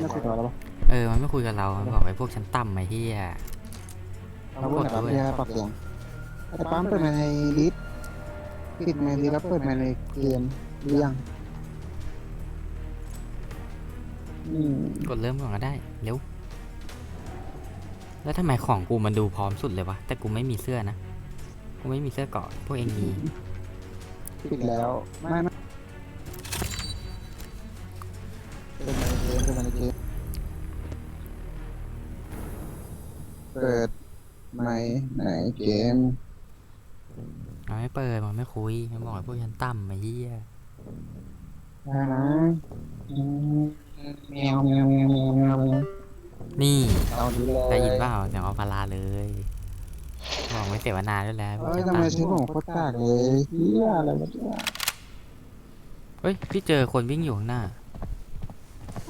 ไม่คุยกับเราแล้วปะเออ มันไม่คุยกับเรา มันบอกไอ้พวกชั้นต่ำไอ้เหี้ยเราพูดกับเราเรียกปรับเสียงแต่ปั๊มเปิดมาในลิสต์ปิดไมค์ลิสต์แล้วเปิดมาในเกมหรือยังอืมกดเริ่มก่อนก็ได้ เร็ว แล้วทำไมของกูมันดูพร้อมสุดเลยวะ แต่กูไม่มีเสื้อนะ กูไม่มีเสื้อเกราะพวกเองมีปิดแล้ว ไม่ไม่ มันไม่เปิดมันไม่คุยมันบอกไอ้พวกชั้นต่ำไอ้เหี้ยได้นะอืมแมวแมวแมวแมวแมวแมวนี่เอาดีเลยได้ยินเปล่าเสียงออฟาลาเลยบอกไม่เสียวนาด้วยแล้วพวกเฮ้ยชั้นทำไมต่ำชื่อผมโคตรกากเลยเฮียอะไรวะเนี่ยเฮ้ยพี่เจอคนวิ่งอยู่ข้างหน้า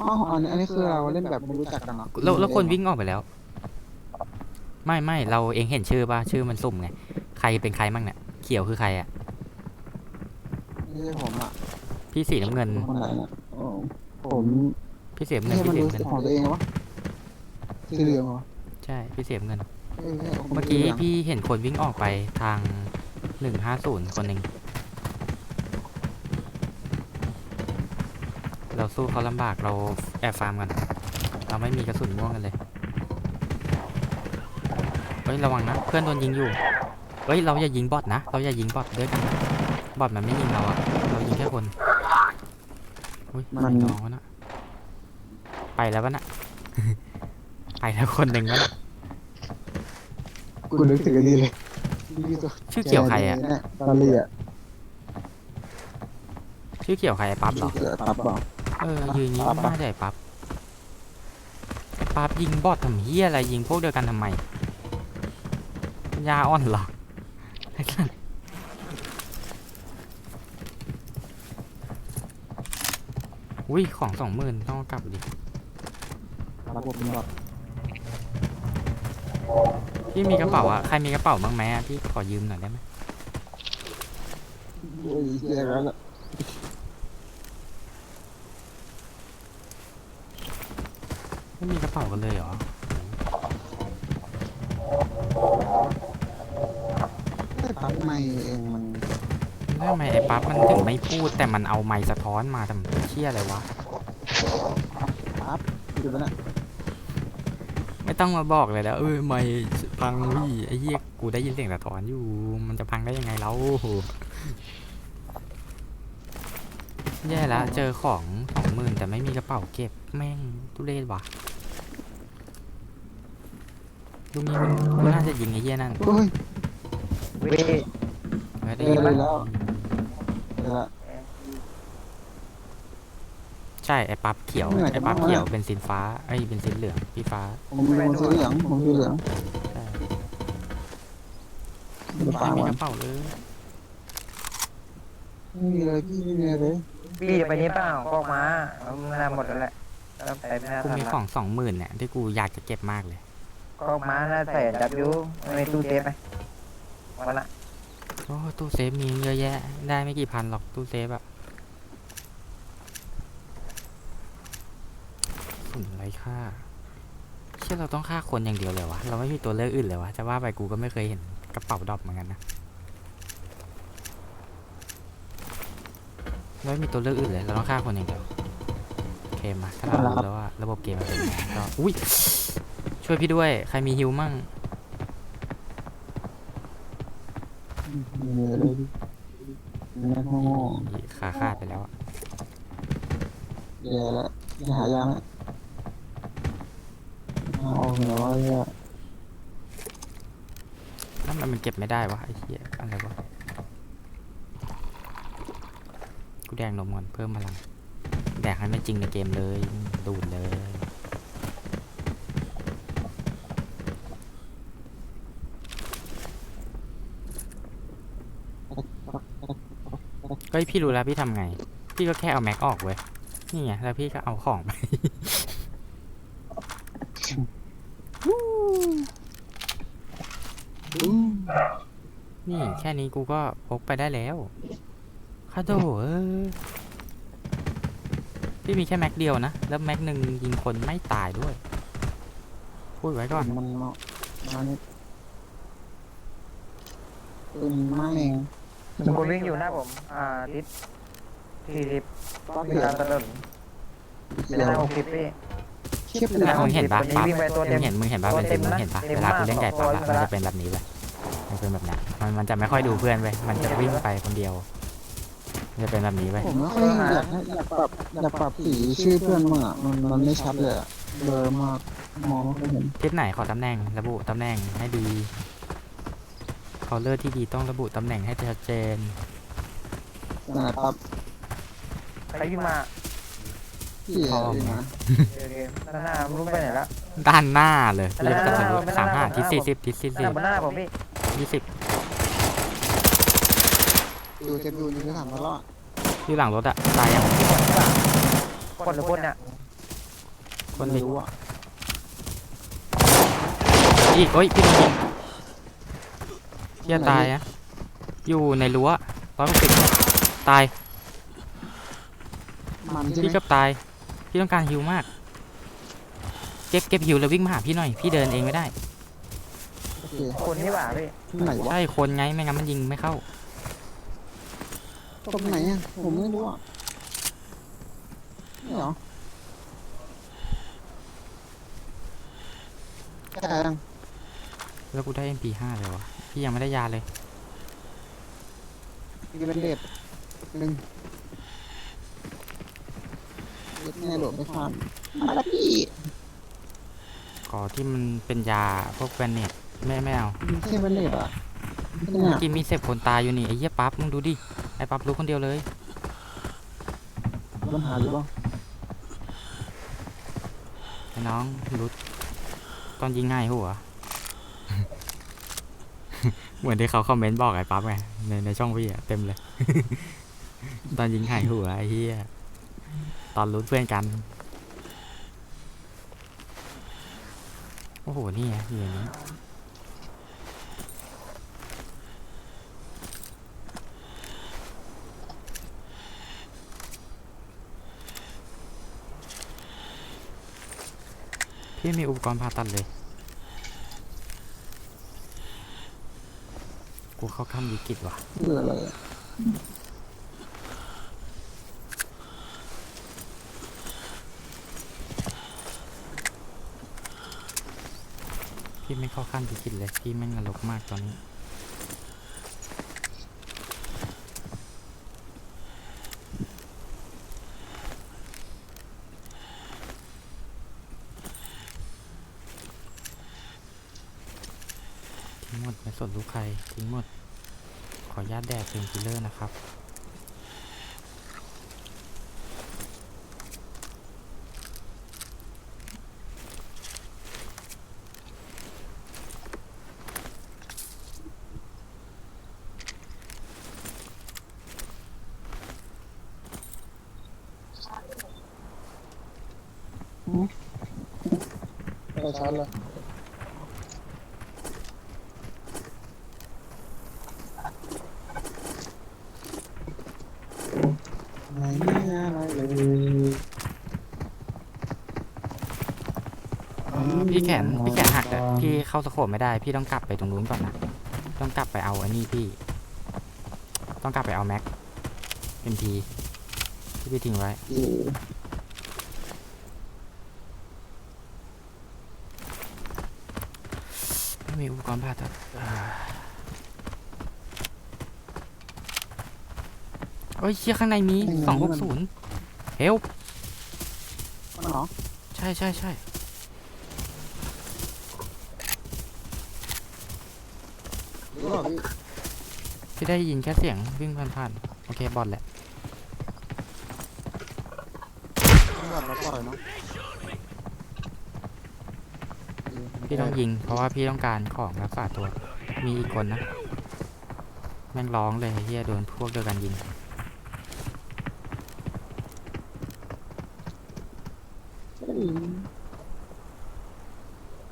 อ๋ออันนี้อันนี้คือเราเล่นแบบไม่รู้จักกันเหรอแล้วแล้วคนวิ่งออกไปแล้ว ไม่ไม่เราเองเห็นชื่อป่ะชื่อมันสุ่มไงใครเป็นใครมั่งเนี่ย เขียวคือใครอะไม่ใช่ผมอะพี่สีน้ำเงิน คนไหนเนี่ยโอ้ผมพี่เสียบไม่เงินใช่พี่มันเสียรู้บเงินของตัวเองเหรอวะสีเหลืองเหรอใช่ พี่เสียบเงิน เอ้ยเมื่อกี้พี่เห็นคนวิ่งออกไปทางหนึ่งห้าศูนย์คนหนึ่ง เราสู้เขาลำบากเราแอบฟาร์มกัน เราไม่มีกระสุนม่วงกันเลย เฮ้ย ระวังนะ เพื่อนโดนยิงอยู่ เฮ้ยเราอย่ายิงบอทนะ เราอย่ายิงบอทด้วยกันบอทมันไม่ยิงเราอะเรายิงแค่คนอุ้ยมันน้องวะนะไปแล้ววะน่ะไปแล้วคนหนึ่งวะน่ะกูนึกถึงอันนี้เลยชื่อเกี่ยวใครอะเนี่ยตาเลียชื่อเกี่ยวใครไอ้ปั๊บเหรอเกิดปั๊บเปล่าเออยืนนี้ปั๊บปะน่าจะไอ้ปั๊บไอ้ปั๊บยิงบอททำเฮียอะไรยิงพวกเดียวกันทำไมปัญญาอ่อนเหรอ ไอ้สัสอุ้ยของสองหมื่นต้องเอากลับดิปั๊บผมเป็นบอทพี่มีกระเป๋าอะใครมีกระเป๋าบ้างไหมอะพี่ขอยืมหน่อยได้ไหมโอ้ยเฮียแล้วล่ะไม่มีกระเป๋ากันเลยเหรอ เองมันแล้วทำไมไอ้ปั๊บมันถึงไม่พูดแต่มันเอาไมค์สะท้อนมาทำเชี่ยอะไรวะ ปั๊บอยู่ปะเนี่ยไม่ต้องมาบอกเลยแล้วเออไม่พังพี่ไอ้เหี้ยกูได้ยินเสียงสะท้อนอยู่ มันจะพังได้ยังไงแล้วแย่ละเจอของสองหมื่นแต่ไม่มีกระเป๋าเก็บแม่งทุเรศว่ะดูมีมันกูน่าจะยิงไอ้เหี้ยนั่นโอ้ยเว้ย ไม่ได้เออยินเลยแล้วเดี๋ยวละใช่ไอ้ปั๊บเขียวเหนื่อยไอ้ปั๊บมากเขียวเป็นสินฟ้าไอ้ยเป็นสินเหลืองพี่ฟ้าผมมีคนสีเหลืองผมสีเหลืองใช่เป็นฟ้าไม่มีวักนระเป๋าเลยไม่มีเลยพี่ไม่มีเลยพี่จะไปนี่เปล่าก็ออกมาเอามึงน่าหมดแล้วแหละแล้วแต่ไม่น่ากูทันมีละของสองหมื่นเนี่ยที่กูอยากจะเก็บมากเลยก็ออกมาน่าใส่ดับยูไม่ตู้เซฟไหมวันละ โอ้ตู้เซฟมีเยอะแยะ ได้ไม่กี่พันหรอกตู้เซฟอะสุ่มไรค่าเชื่อเราต้องฆ่าคนอย่างเดียวเลยวะเราไม่มีตัวเลือกอื่นเลยวะจะว่าไปกูก็ไม่เคยเห็นกระเป๋าดอปเหมือนกันนะเราไม่มีตัวเลือกอื่นเลยเราต้องฆ่าคนอย่างเดียวโอเคมาถ้าเรารู้แล้วว่าระบบเกมมันเป็นยังไงก็อุ้ยช่วยพี่ด้วย ใครมีฮิวมั่ง ไม่มีเลยพี่ไม่โง่ขาขาดไปแล้วอะแย่แล้วจะหายาไหมเอาเหรอวะเนี่ยทำไมมันเก็บไม่ได้วะไอ้เหี้ยอะไรวะ กูแดงนมก่อนเพิ่มพลัง แดกให้ไม่จริงในเกมเลย ดูดเลย เฮ้ยพี่รู้แล้วพี่ทำไง พี่ก็แค่เอาแม็กออกเว้ย นี่ไงแล้วพี่ก็เอาของไปอืมนี่แค่นี้กูก็พกไปได้แล้วคาโดเออพี่มีแค่แม็กเดียวนะ แล้วแม็กหนึ่งยิงคนไม่ตายด้วย พูดไว้ก่อน มันเนาะมานี่ปืนมาเองมีคนวิ่งอยู่หน้าผม อ่าทิศสี่สิบป้าวิ่เสีงยตามถนนเสีหยน้าหกสิบพี่ เทียบเลแล้ยวมึงเห็นปะวันนี้ปั๊บวิ่งไปตัวเต็มึมงเห็นมึงเห็นปะตัวเป็นเต็สิมมึงนะเห็นปะเต็มเวลากูมากเล่นไก่สองปั๊บตัวอะวิ่งไปละมันจะเป็นแบบนี้เลยมันเป็นแบบเนี้ยมันมันจะไม่ค่อยดูเพื่อนเว้ยมันจะวิ่งไปคนเดียวมันจะเป็นแบบนี้เว้ยผมไม่ค่อยอยากให้อยากปรับอยากปรับสีชื่อเพื่อนมึงอะมันมันไม่ชัดเลยอะเบลอมากมองไม่ค่อยเห็นทิศไหนขอตำแหน่งระบุตำแหน่งให้ดี คอเลอร์ที่ดีต้องระบุตำแหน่งให้ชัดเจนนั่นแหละปั๊บใครวิ่งมาพี่พ่อเองมึงนะเดี๋ยวเดี๋ยวด้านหน้าไม่รู้ไปไหนละ ด้านหน้าเลยเรียกจะทะลุด้านหน้าสามห้าด้านหน้าทิศสี่สิบทิศสี่ด้านหสิน้าบบนหน้าผมพี่ยี่สิบอยู่เจ็บอยู่อยู่ที่สามพันรอดอยู่หลังรถอะตายยังคนหรือคนเนี่ยคนไม่ดิรู้อะอีกเอ้ยพี่โดนยิง เที่ยตายอะอยู่ในรั้วร้อยหกสิบตาย มันใช่ไหมพี่เกับตาย พี่ต้องการฮิวมาก เก็บเก็บฮิวแล้ววิ่งมาหาพี่หน่อย พี่เดินเองไม่ได้ โอเคคนนี่หว่าพี่ที่ไหนวะใช่คนไง ไม่งั้นมันยิงไม่เข้า ตรงไหนอะผมไม่รู้อะนี่เหรอแกยังแล้วกูได้ MP5 เลยวะ พี่ยังไม่ได้ยาเลยมีเป็นเด็ดหนึ่งเด็ดแน่โหลดไม่ทันมาแล้วพี่ขอที่มันเป็นยาพวกแวนเนตไม่ไม่เอามีแค่เป็นเด็ดอะเนี่เมื่อยกี้มีเสพคนตายอยู่นี่ไอ้เหี้ยปั๊บมึงดูดิไอ้ปั๊บรู้คนเดียวเลยปัญหาอยู่ป่ะไอ้น้องรุดตอนยิงง่ายหัว เหมือนที่เขาคอมเมนต์บอกไอ้ปั๊บไงในในช่องพี่อะเต็มเลย ตอนยิงหายหัวไอ้เหี้ยตอนรุดเพื่อนกัน โอ้โห นี่ไงอยู่อย่างนี้พี่มีอุปกรณ์ผ่าตัดเลย กูเข้าขั้นวิกฤตว่ะเบื่ออะไรอะพี่ไม่เข้าขั้นวิกฤตเลยพี่แม่งนรกมากตอนนี้ ทิ้งหมดไม่สนลูกใคร ทิ้งหมด ขออนุญาตแดกเป็นคิลเลอร์นะครับไปชาร์จเลยไม่มีอะไรเลย พี่แขนพี่แขนหักอะพี่เข้าสโคปไม่ได้ พี่ต้องกลับไปตรงนู้นก่อนนะ ต้องกลับไปเอาอันนี้พี่ ต้องกลับไปเอาแม็กเอ็มทีที่พี่ทิ้งไว้อยู่ไม่มีอุปกรณ์ผ่าตัดอ่าเอ้ยเชี่ยข้างในมีสองหกศูนย์เฮล มันเหรอใช่ใช่ใช่ หรือเปล่าพี่ พี่ได้ยินแค่เสียงวิ่งผ่านๆโอเคบอลแหละต้องแบบเราปล่อยเนาะพี่ต้องยิง เพราะว่าพี่ต้องการของรักษาตัว มีอีกคนนะ แม่งร้องเลยไอ้เฮียโดนพวกเดียวกันยิง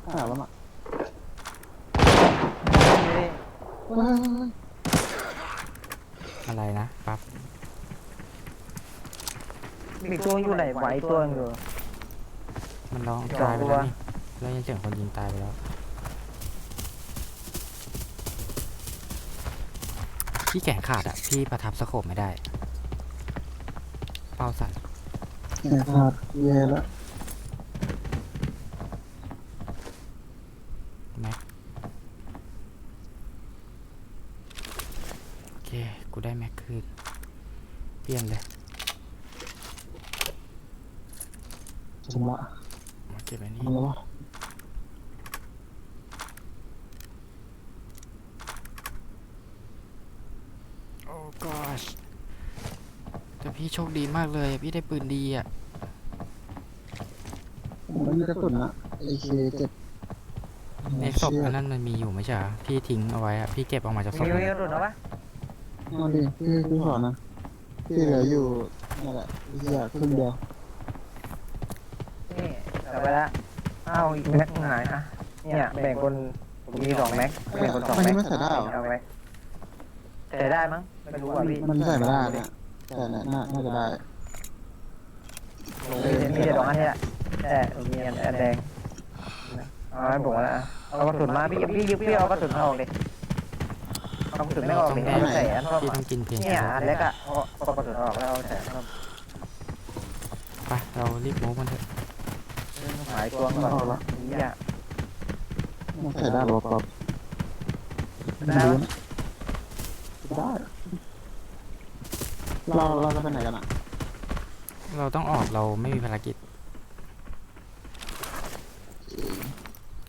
หาแล้วอะ นี่ เฮ้ย อะไรนะปั๊บ มีอีกตัว ตัว อยู่ไหนไหวตัวอยู่ มันร้องสองตายไปตัวแล้วนี่แล้วยังเสียงคนยิงตายไปแล้วพี่แขนขาดอะพี่ประทับสโคปไม่ได้ เป้าสั่นเนี่ยขาดแย่แล้วแม็กโอเค กูได้แม็กคืนเปลี่ยนเลย ชำระมาเก็บไว้นี่ทำแล้ววะโอ้ gosh แต่พี่โชคดีมากเลย พี่ได้ปืนดีอะผมไม่มีกระสุนอะ AK เจ็ดในศพอันนั้นมันมีอยู่ไม่ใช่เหรอพี่ทิ้งเอาไว้อะพี่เก็บออกมาจากศมีพมีกระสุนเหรอวะเอาดิพี่พี่สอนนะพี่เหลืออยู่นั่นแหละพี่อยากครึ่งเดียวนี่ กลับไปละอ้าวอีกแม็กหายอะเนี่ยแบ่งคนผมมีสองแม็กแบ่งคนสองมันแม็ยังกไม่ใส่ได้เหรอ เอาไว้ใส่ได้มั้งไม่รู้อะพี่มันใส่ไม่ได้เนี่ยแต่เนี่ยน่าน่าจะได้มีแต่มีแต่สองอันเนี่ยแต่มีอันอันแดงเอาไว้ผมละเอากระสุนมาพี่พี่พี่พี่เอากระสุนออกเลยเอากระสุนไม่ออกเลยเอาใส่อันพี่ต้องกินเพลงเนี่ยอันเล็กอะเอาเอากระสุนออกแล้วเอาใส่อันไป เรารีบมูฟมันเถอะ หายตัวก่อนนี่อะมันใส่ได้หรอป๊อปได้ปะได้เราเราจะไปไหนกันอะ เราต้องออกเราไม่มีภารกิจ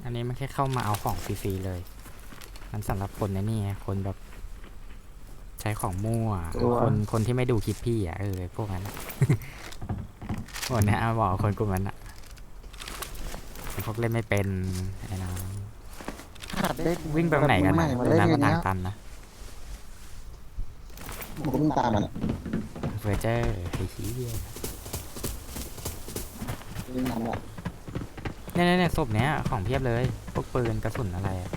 อันนี้มันแค่เข้ามาเอาของฟรีๆเลย มันสำหรับคนในนี่ไงคนแบบ ใช้ของมั่ว คนคนที่ไม่ดูคลิปพี่อะเออพวกนั้นพวกเนี้ยบอกคนกลุ่มนั้นอะ พวกเล่นไม่เป็นไอ้น้องขาดได้วิ่งไปไหนกันใหม่นะมาตรงเล่นนั้นอมันย่างทางเงี้ยตันนะผมก็วิ่งตามมันอะเฟอร์เจอร์ไอ้ชี้ยวิ่งตามแหละเนี่ยเนี่ยเนี่ยศพเนี้ยของเพียบเลยพวกปืนกระสุนอะไรอะ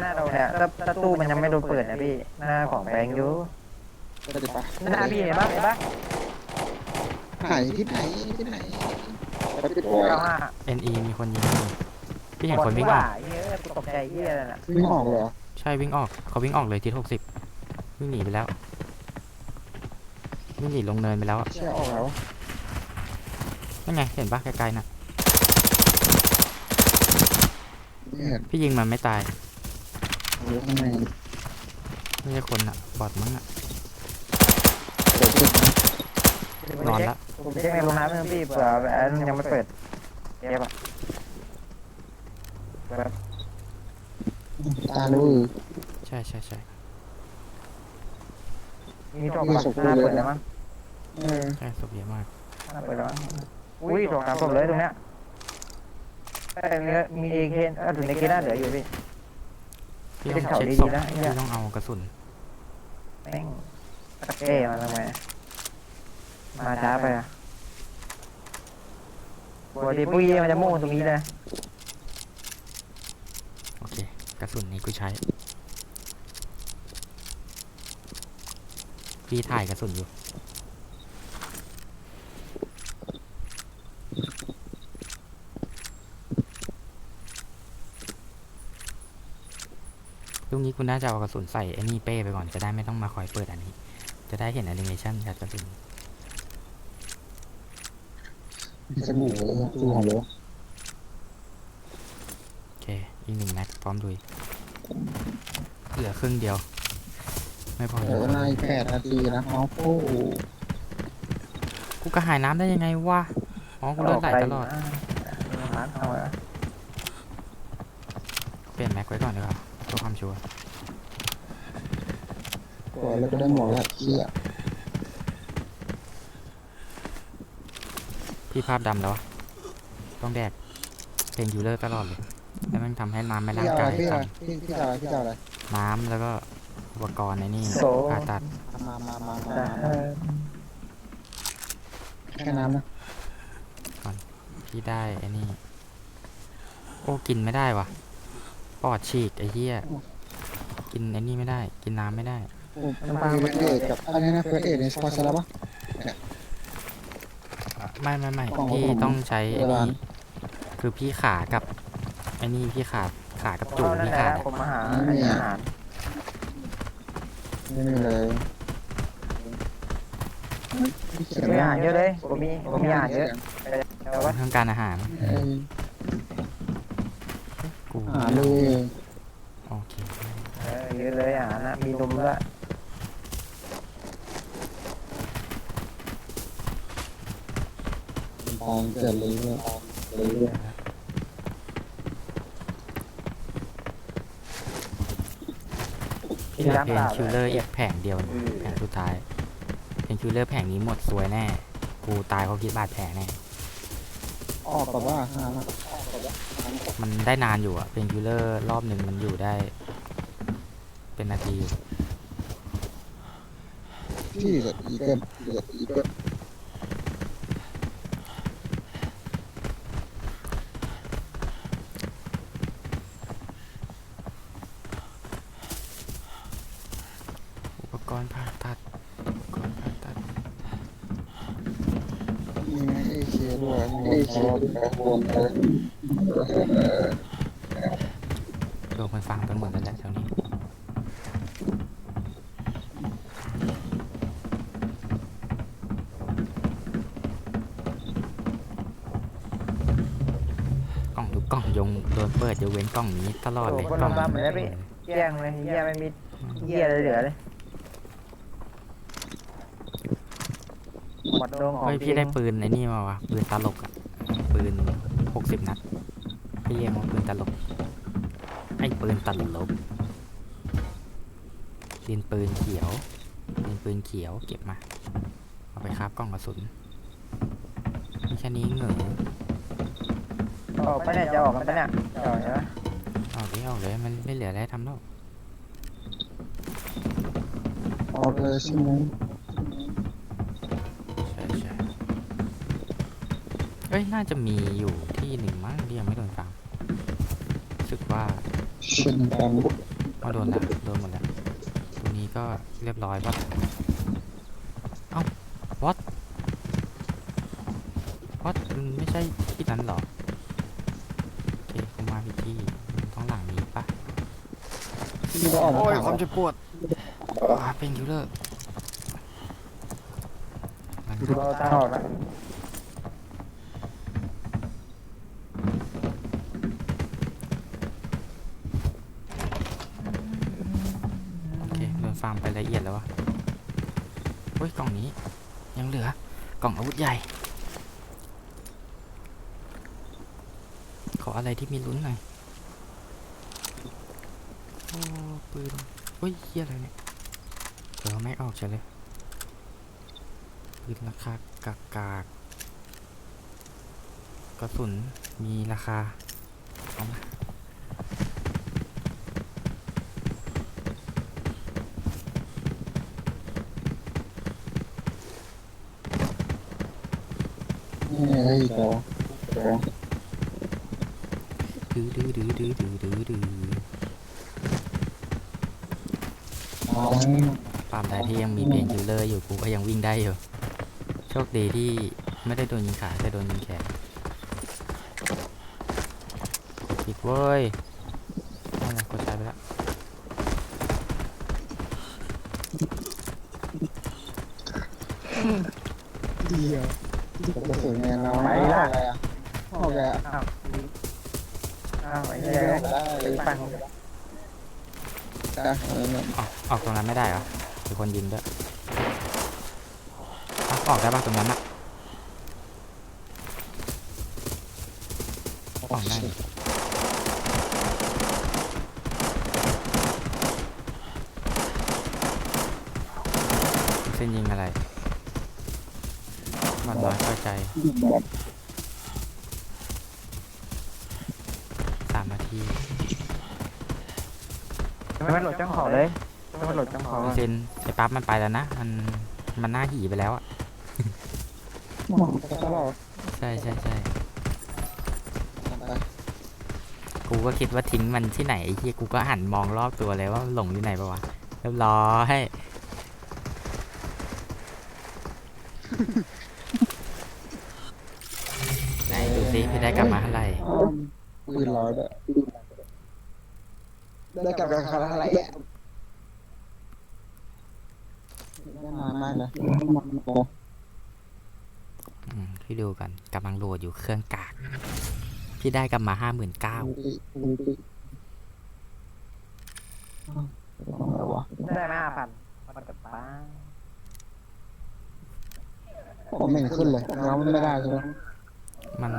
หน้าเราเนี่ยถ้าตู้มันยังไม่โดนเปิดนะพี่ หน้าของแบงค์อยู่ก็จะไปหน้าพี่เห็นปะเห็นปะไหนที่ไหนที่ไหน ไปปิดโอยเก้าห้าเอ็นอีมีคนยิงอยู่พี่เห็นคนวิ่งออกเฮ้ยกูตกใจเฮียเลยน่ะวิ่งออกเลยเหรอใช่วิ่งออกเขาวิ่งออกเลยทีหกสิบวิ่งหนีไปแล้ววิ่งหนีลงเนินไปแล้วอะเชื่อออกแล้วนั่นไงเห็นปะไกลๆน่ะไม่เห็นพี่ยิงมันไม่ตายหรือข้างในไม่ใช่คนอะบอดมั้งอะเดี๋ยวเช็คน อนละ ผมเช็คในโรงน้ำนึงพี่เผื่ออันยังไม่เปิดเก็บอะตารู้ใช่ใช่ใช่มีจบปะหน้าเปิดแล้วมั้งเออใช่ศพเยอะมาก หน้าเปิดแล้วมั้งอุ้ยสองสามศพเลยตรงเนี้ยแต่เนี้ยมีเอเคนอะถึงในเคนน่าเหลืออยู่พี่ พี่ต้องเป็นเขาเช็คดีศพๆนะไอ้เนี่ยพี่ต้องเอากระสุนแม่งตะเก้มาทำไม มาช้าไปอะปกติปุ้ยมันจะโม่ตรงนี้เลยโอเค กระสุนนี้กูใช้ พี่ถ่ายกระสุนอยู่ ลูกนี้คุณน่าจะเอากระสุนใส่ไอ้นี่เป้ไปก่อนจะได้ไม่ต้องมาคอยเปิดอันนี้ จะได้เห็นแอนิเมชันจากกระสุน มีจมูกเลยอะดูหอมเลยโอเค อีกหนึ่งแม็กพร้อมดุยเหลือครึ่งเดียว ไม่พอเออในแปดนาทีนะน้องโอ้โหกูกระหายน้ำได้ยังไงวะ อ๋อ กูเลือดไหลตลอด ร้านเอาอะเปลี่ยนแม็กไว้ก่อนดีกว่าเพื่อความชัวร์ ตัวแล้วก็ได้หมวกแล้วเชี่ย พี่ภาพดำแล้ววะต้องแดกเพลงยูเลอร์ตลอดเลยแล้วมันทำให้น้ำไม่พี่ร่างเอาอะไรกายพี่เอาสั่อะนไรพี่พี่จะเอาอะไรพี่จะเอาอะไร น้ำแล้วก็อุปกรณ์ในนี่โอ้ผ่าตัดมามามามาแต่มาแค่น้ำนะพี่ได้ไอ้นี่ โอ้กินไม่ได้วะปอดฉีกไอ้เหี้ยกินไอ้นี่ไม่ได้ กินน้ำไม่ได้ผมมันมีเฟิร์สเอดกับอะไรนะเฟิร์สเอดในสปอร์ตซาร์ปะเไม่ไม่ไม่ของพี่ผมต้องใช้ไอ้เวลานี่คือพี่ขากับไอ้นี่พี่ขาขากับจูเอานั่นพี่แหละขาดผมมาหาไม่มีอาหารไม่มีเลยเขียนมีว่าอาหารเยอะเลยผมมีผมมีอาหารเยอะแต่ว่าเรื่องการอาหารเอ้ยกูหาเลยโอเคเออเยอะเลยอาหารนะมีนมด้วย องเกิดเลยเลยเลยมีเหลือน้ำเพเปนล่าคิลเลอร์อีกแผงเดียวนะแผงสุดท้ายเพนคิลเลอร์แผงนี้หมดสวยแน่ กูตายเพราะคิดบาดแผลแน่ ออกกับว่าหาละมันได้นานอยู่อะเพนคิลเลอร์รอบหนึ่งมันอยู่ได้ เป็นนาทีอยู่ที่เหลืออีเกิลเหลืออีเกิล รณ์ผ่าตัดอุปกรณ์ผ่าตัดมีไหมเอเชียด้วยเอเชียด้วยรวมเลยโดนคนฟังกันหมดแล้วแหละแถวนี้กล่องทุกกล่องยงโดนเปิดยกเว้นกล่องนี้ตลอดเลยกล่องนี้แย่งเลยเหี้ยไม่มีเหี้ยอะไรเหลือเลย หมดโดงของเฮ้ยพี่ได้ปืนไอ้นี่มาวะปืนตลกอะปืนหกสิบนัดพี่เรียกว่าปืนตลกไอ้ปืนตลกดินปืนเขียวดินปืนเขียวเก็บมา เอาไปคราบกล่องกระสุนมีแค่นี้เหงอออกไปเนี่ยจะออกกันปะเนี่ยจะออกใช่ไหมเอาเลยเอาเลยมันไม่เหลืออะไรให้ทำแล้วออกเลยใช่ไหม เอ้ย น่าจะมีอยู่ที่หนึ่งมั้งที่ยังไม่โดนฟังรู้สึกว่าเช่นกันเอาโดนแล้วโดนหมดแล้วตรงนี้ก็เรียบร้อยวัดเอ้าวัดวัดมันไม่ใช่ที่นั้นเหรอโอเคผมมาผิดที่มันต้องหลังนี้ปะที่ก็ออกมาโอ้ยถามความว่าเจ็บปวดอ่าเป็นคิวเลอร์มันเราทางออกแล้ว โอเคโดนฟาร์มไป ละเอียดแล้ววะเฮ้ยกล่องนี้ ยังเหลือกล่องอาวุธใหญ่ ขออะไรที่มีลุ้นหน่อยโอ้ปืนเฮ้ยเฮียอะไรเนี่ยเดี๋ยวไม่ออกเฉยเลยปืนราคากากกากกระสุนมีราคาเอามา นี่ ไงอีกแล้วเดี๋ยวดื้อดื้อดื้อดื้อดื้อดื้อดื้อมาแล้วปามใดที่ยังมีเพนคิลเลอร์อยู่กูก็ยังวิ่งได้อยู่ โชคดีที่ไม่ได้โดนยิงขาแต่โดนยิงแขนผิดเว้ยนั่นแหละกดใช้ไปล้วเดียว กระสุนไงเราไปละอะไรอะออกแล้วอ้าวอ้าวไอ้เหี้ยได้ตีปังจ้ะเออออกออกตรงนั้นไม่ได้เหรอมีคนยิงด้วยอะออกได้ป่ะตรงนั้นอะออกได้เส้นยิงอะไร มันน้อยเข้าใจสามนาทีไม่มันหลดจ้องของเลยไม่มันหลดจ้องของเซนไอ้ปั๊บมันไปแล้วนะ มันมันหน้าหีไปแล้วอะมองตลอดใช่ใช่ใช่ไปกูก็คิดว่าทิ้งมันที่ไหนไอ้เหี้ยกูก็หันมองรอบตัวเลยว่ามันหลงอยู่ไหนปะวะเรียบร้อย พี่ได้กลับมาเท่าไหร่ปืนร้อยด้วยได้กลับราคาเท่าไหร่อะได้นานมากเลยอืมพี่ดูกันกำลังโหลดอยู่เครื่องกาก พี่ได้กลับมาห้าหมื่นเก้าอะไรวะได้มาห้าพันมันกับป้าผมไม่เห็นขึ้นเลยแล้วมันไม่ได้ใช่ไหม มัน